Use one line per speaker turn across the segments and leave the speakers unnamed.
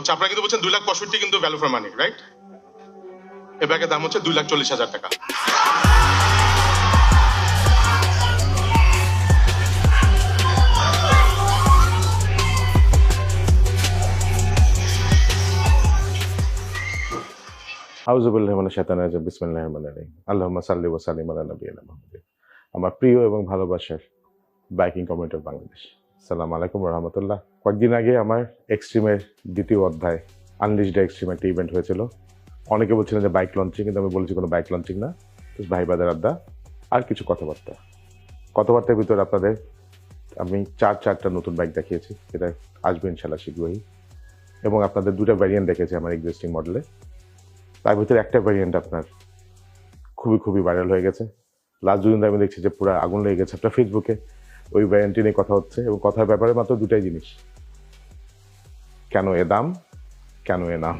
হচ্ছে, আপনারা কিন্তু বলছেন দুই লাখ পঁয়ষট্টি কিন্তু ভ্যালু ফর মানি রাইট এ ব্যাগের দাম হচ্ছে দুই লাখ চল্লিশ হাজার টাকা।
আমার প্রিয় এবং ভালোবাসার বাইকিং কমিউনিটি বাংলাদেশ। সালাম আলাইকুম রহমতুল্লাহ কয়েকদিন আগে আমার এক্সট্রিমের দ্বিতীয় অধ্যায় আনলিশড এক্সট্রিম একটা ইভেন্ট হয়েছিল। অনেকে বলছিলেন যে বাইক লঞ্চিং কিন্তু আমি বলেছি কোনো বাইক লঞ্চিং না। ভাই বাদের আড্ডা, আর কিছু কথাবার্তা। কথাবার্তার ভিতরে আপনাদের আমি চার চারটা নতুন বাইক দেখিয়েছি, যেটা আসবে ইনশাল্লাহ শীঘ্রই। এবং আপনাদের দুটো ভ্যারিয়েন্ট দেখেছি আমার এক্সিস্টিং মডেলে তার ভিতরে একটা ভ্যারিয়েন্ট আপনার খুবই খুবই ভাইরাল হয়ে গেছে। লাস্ট দুদিন আমি দেখছি যে পুরো আগুন লেগে গেছে আপনার ফেসবুকে ওই ভ্যারিয়েন্টটি নিয়ে কথা হচ্ছে এবং কথার ব্যাপারে মাত্র দুটাই জিনিস। কেন এ দাম? কেন এ নাম?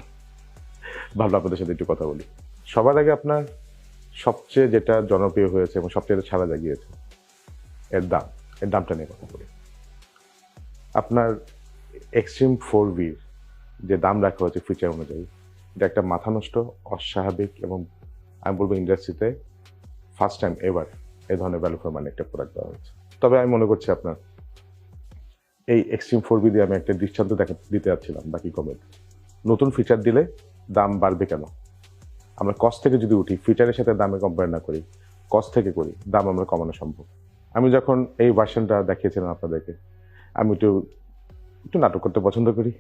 ভাবলাম আপনাদের সাথে একটু কথা বলি। সবার আগে আপনার সবচেয়ে যেটা জনপ্রিয় হয়েছে এবং সবচেয়ে যেটা ছাড়া জাগিয়েছে, এর দাম। এর দামটা নিয়ে কথা বলি। আপনার এক্সট্রিম ফোর ভির যে দাম রাখা হয়েছে ফিচার অনুযায়ী, এটা একটা মাথা নষ্ট অস্বাভাবিক এবং আমি বলব ইন্ডাস্ট্রিতে ফার্স্ট টাইম এবার এই ধরনের ভ্যালু ফর মানে একটা প্রোডাক্ট দেওয়া হয়েছে। তবে আমি মনে করছি আপনার, এই এক্সট্রিম ফোর বি দিয়ে আমি একটা দৃষ্টান্ত দেখা, দিতে যাচ্ছিলাম, বাকি কমেন্ট নতুন ফিচার দিলে দাম বাড়বে কেন? আমরা কস্ট থেকে যদি উঠি ফিচারের সাথে দামে কম্পেয়ার না করি কস্ট থেকে করি, দাম আমরা কমানো সম্ভব। আমি যখন এই ভার্সনটা দেখিয়েছিলাম আপনাদেরকে, আমি একটু একটু নাটক করতে পছন্দ করি,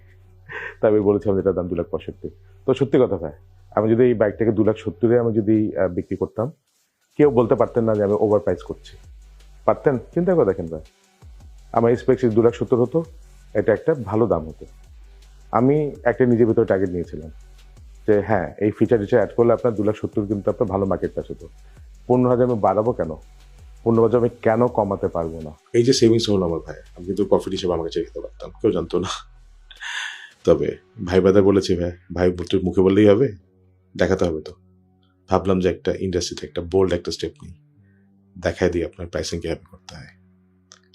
তাই আমি বলেছিলাম যেটার দাম দু লাখ পঁয়ষট্টি। তো সত্যি কথা ভাই, আমি যদি এই বাইকটাকে দু লাখ সত্তরে আমি যদি বিক্রি করতাম, কেউ বলতে পারতেন না যে আমি ওভার প্রাইস করছি। পারতেন, চিন্তা করে দেখেন ভাই। আমার স্পেক্স দু লাখ সত্তর হতো, এটা একটা ভালো দাম হতো। আমি একটা নিজের ভিতরে টার্গেট নিয়েছিলাম যে হ্যাঁ এই ফিচার টিচার অ্যাড করলে আপনার দু লাখ সত্তর কিন্তু আপনার ভালো মার্কেট প্রাইস হতো। পনেরো হাজার আমি বাড়াবো কেন? পনেরো হাজার আমি কেন কমাতে পারব না?
এই যে সেভিংস হলো আমার ভাই, আমি কিন্তু প্রফিট হিসেবে আমাকে চেয়ে খেতে পারতাম, কেউ জানতো না। তবে ভাই বাদা বলেছি, ভাই ভাই মুখে বললেই হবে, দেখাতে হবে তো। ভাবলাম যে একটা ইন্ডাস্ট্রিতে একটা বোল্ড একটা স্টেপ নিই। দেখায় দিয়ে আপনার প্রাইসিং কীভাবে করতে হয়।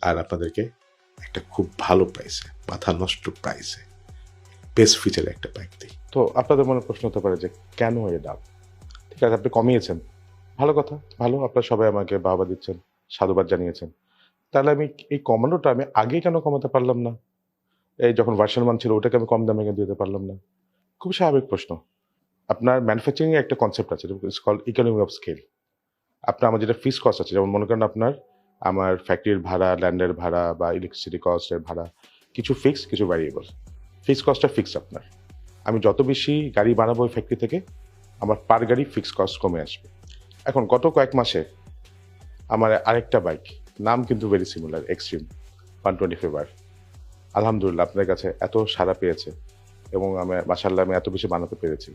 আর আপনাদেরকে একটা খুব ভালো প্রাইসে মাথা নষ্ট প্রাইসে বেস্ট ফিচারে একটা বাইক দিই।
তো আপনাদের মনে প্রশ্ন হতে পারে যে, কেন এই দাম? ঠিক আছে, আপনি কমিয়েছেন। ভালো কথা, ভালো। আপনারা সবাই আমাকে বাবা দিচ্ছেন, সাধুবাদ জানিয়েছেন। তাহলে আমি এই কমানোটা আমি আগে কেন কমাতে পারলাম না? এই যখন ভার্সন ওয়ান ছিল, ওটাকে আমি কম দামে কেন দিতে পারলাম না? খুব স্বাভাবিক প্রশ্ন। আপনার ম্যানুফ্যাকচারিং একটা কনসেপ্ট আছে ইকোনমি অফ স্কেল আপনার আমার যেটা ফিস কস্ট আছে, যেমন মনে করেন আপনার আমার ফ্যাক্টরির ভাড়া ল্যান্ডের ভাড়া বা ইলেকট্রিসিটি কস্টের ভাড়া, কিছু ফিক্স কিছু ভ্যারিয়েবল ফিক্স কস্টটা ফিক্স আপনার। আমি যত বেশি গাড়ি বানাবো ওই ফ্যাক্টরি থেকে, আমার পার গাড়ি ফিক্স কস্ট কমে আসবে। এখন গত কয়েক মাসে আমার আরেকটা বাইক নাম কিন্তু very similar Xtreme one twenty favour আলহামদুলিল্লাহ, আপনার কাছে এত সাড়া পেয়েছে এবং আমি মাসাল্লাহ আমি এত বেশি বানাতে পেরেছি।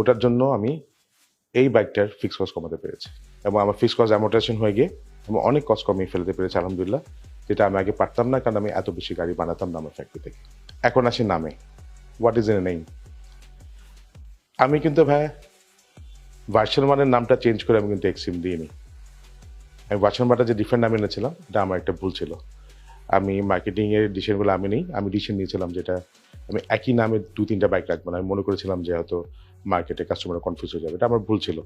ওটার জন্য আমি এই বাইকটার ফিক্স কস্ট কমাতে পেরেছি। এবং আমার ফিক্স কস্ট অ্যামোটেশন হয়ে গিয়ে আমি অনেক কস্ট কমিয়ে ফেলতে পেরেছি, আলহামদুলিল্লাহ। যেটা আমি আগে পারতাম না, কারণ আমি এত বেশি গাড়ি বানাতাম না আমার ফ্যাক্টরি থেকে। এখন আসি নামে। হোয়াট ইজ এ নেম আমি কিন্তু ভাই ভার্সন ওয়ানের নামটা চেঞ্জ করে আমি কিন্তু এক্সিম দিইনি আমি ভার্সন ওয়ানটা যে ডিফারেন্ট নামে এনেছিলাম, এটা আমার একটা ভুল ছিল। আমি মার্কেটিংয়ের ডিসিশনগুলো আমি নেই, আমি ডিসিশন নিয়েছিলাম যেটা আমি একই নামে দু তিনটা বাইক রাখব না। আমি মনে করেছিলাম যে হয়তো মার্কেটে কাস্টমার কনফিউজ হয়ে যাবে। এটা আমার ভুল ছিল।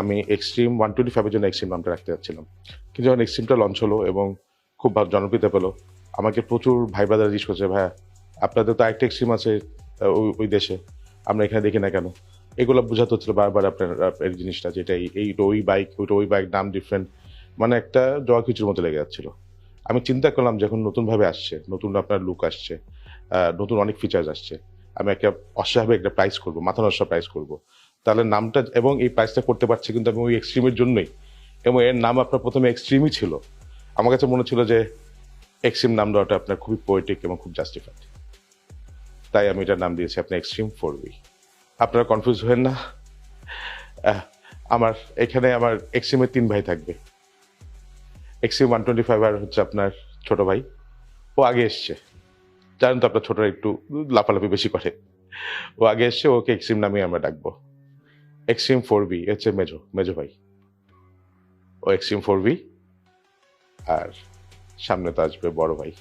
আমি এক্সট্রিম ওয়ান টোয়েন্টি ফাইভের জন্য এক্সট্রিম নামটা রাখতে যাচ্ছিলাম। কিন্তু যখন এক্সট্রিমটা লঞ্চ হলো এবং খুব জনপ্রিয়তা পেল, আমাকে প্রচুর ভাই ব্রাদার জিজ্ঞেস করছে, ভাইয়া, আপনাদের তো একটা এক্সট্রিম আছে ওই ওই দেশে, আমরা এখানে দেখি না কেন? এগুলো বোঝাতে হচ্ছিল বারবার আপনার এই জিনিসটা যেটা এই ওই বাইক ওইটা ওই বাইক নাম ডিফারেন্ট মানে একটা জয়া কিছুর মতো লেগে যাচ্ছিল। আমি চিন্তা করলাম যখন নতুনভাবে আসছে, নতুন আপনার লুক আসছে নতুন অনেক ফিচার্স আসছে। আমি একটা অস্বাভাবিক একটা প্রাইস করব, মাথা নষ্ট প্রাইস করব। তাহলে নামটা এবং এই প্রাইসটা করতে পারছি কিন্তু আমি ওই এক্সট্রিমের জন্যই। এবং এর নাম আপনার প্রথমে এক্সট্রিমই ছিল। আমার কাছে মনে ছিল যে এক্সট্রিম নাম দেওয়াটা আপনার খুবই পোয়েটিক এবং খুব জাস্টিফাইড তাই আমি এটার নাম দিয়েছি আপনার এক্সট্রিম ফোর বি আপনারা কনফিউজ হবেন না। আমার এখানে আমার এক্সট্রিমের তিন ভাই থাকবে। এক্সট্রিম ওয়ান টোয়েন্টি ফাইভ আর হচ্ছে আপনার ছোট ভাই। ও আগে এসছে। জানেন তো আপনার ছোটরা একটু লাফালাফি বেশি করে। ও আগে এসছে, ওকে এক্সট্রিম নামে আমরা ডাকবো। এক্সট্রিম ফোর বি হচ্ছে মেজো মেজো ভাই। ও এক্সট্রিম ফোর বি আর সামনে তো আসবে বড় ভাই।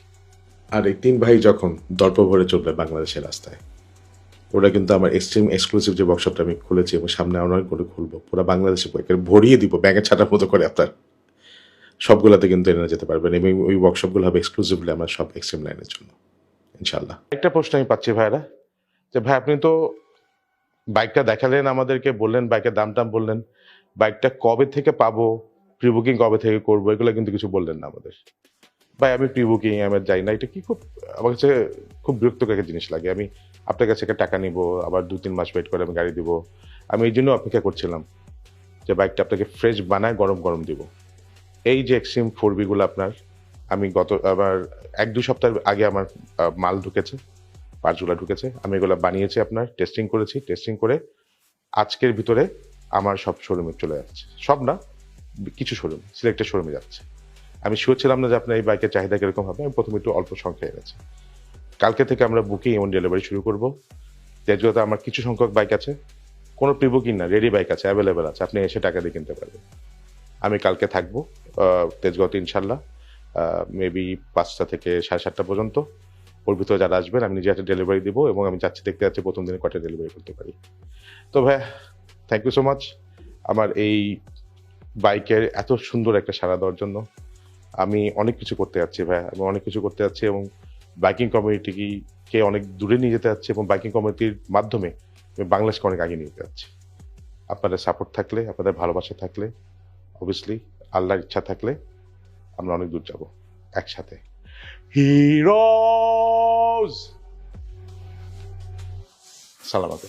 আর এই তিন ভাই যখন দর্প ভরে চলবে বাংলাদেশের রাস্তায় ওটা কিন্তু আমার এক্সট্রিম এক্সক্লুসিভ যে ওয়ার্কশপটা আমি খুলেছি এবং সামনে অনেক করে খুলবো পুরো বাংলাদেশে ভরিয়ে দিব ব্যাঙের ছাটার মতো করে আপনার। সবগুলোতে কিন্তু এনে যেতে পারবেন এবং ওই ওয়ার্কশপগুলো হবে এক্সক্লুসিভলি আমার সব এক্সট্রিম লাইনের জন্য ইনশাল্লাহ
একটা প্রশ্ন আমি পাচ্ছি ভাইরা যে ভাই আপনি তো বাইকটা দেখালেন আমাদেরকে, বললেন বাইকের দাম টাম বললেন, বাইকটা কবে থেকে পাবো প্রি বুকিং কবে থেকে করব, এগুলো কিন্তু কিছু বললেন না আমাদের। ভাই, আমি প্রি বুকিং আমি যাই না, এটা কি খুব, আমার কাছে খুব বিরক্তকর একটা জিনিস লাগে। আমি আপনার কাছে একটা টাকা নিব, আবার দু তিন মাস ওয়েট করে আমি গাড়ি দিব। আমি এই জন্য অপেক্ষা করছিলাম যে বাইকটা আপনাকে ফ্রেশ বানায় গরম গরম দিব। এই যে এক্সট্রিম ফোর বিগুলো আপনার, আমি গত আবার এক দু সপ্তাহ আগে আমার মাল ঢুকেছে। পার্টসগুলো ঢুকেছে। আমি এগুলো বানিয়েছি আপনার টেস্টিং করেছি টেস্টিং করে আজকের ভিতরে আমার সব শোরুমে চলে যাচ্ছে। সব না, কিছু শোরুম সিলেক্টেড শোরুমে যাচ্ছে। আমি শিওর ছিলাম না যে আপনার এই বাইকের চাহিদা কীরকম হবে, আমি প্রথমে একটু অল্প সংখ্যায় এনেছি। কালকে থেকে আমরা বুকিং এবং ডেলিভারি শুরু করব। তেজগাঁতে আমার কিছু সংখ্যক বাইক আছে, কোনো প্রি বুকিং না রেডি বাইক আছে অ্যাভেলেবেল আছে, আপনি এসে টাকা দিয়ে কিনতে পারবেন। আমি কালকে থাকব তেজগত ইনশাল্লাহ মেবি পাঁচটা থেকে সাড়ে সাতটা পর্যন্ত। ওর ভিতরে যারা আসবেন, আমি নিজে একটা ডেলিভারি দিব এবং আমি যাচ্ছি, দেখতে যাচ্ছি, প্রথম দিনে কটা ডেলিভারি করতে পারি। তো ভাই থ্যাংক ইউ সো মাচ আমার এই বাইকের এত সুন্দর একটা সাড়া দেওয়ার জন্য। আমি অনেক কিছু করতে যাচ্ছি ভাই আমি অনেক কিছু করতে যাচ্ছি এবং বাইকিং কমিউনিটিকে অনেক দূরে নিয়ে যেতে যাচ্ছি এবং বাইকিং কমিউনিটির মাধ্যমে আমি বাংলাদেশকে অনেক আগে নিয়ে যেতে যাচ্ছি। আপনাদের সাপোর্ট থাকলে, আপনাদের ভালোবাসা থাকলে অবভিয়াসলি আল্লাহর ইচ্ছা থাকলে আমরা অনেক দূর যাব, একসাথে। হিরোজ সালামাত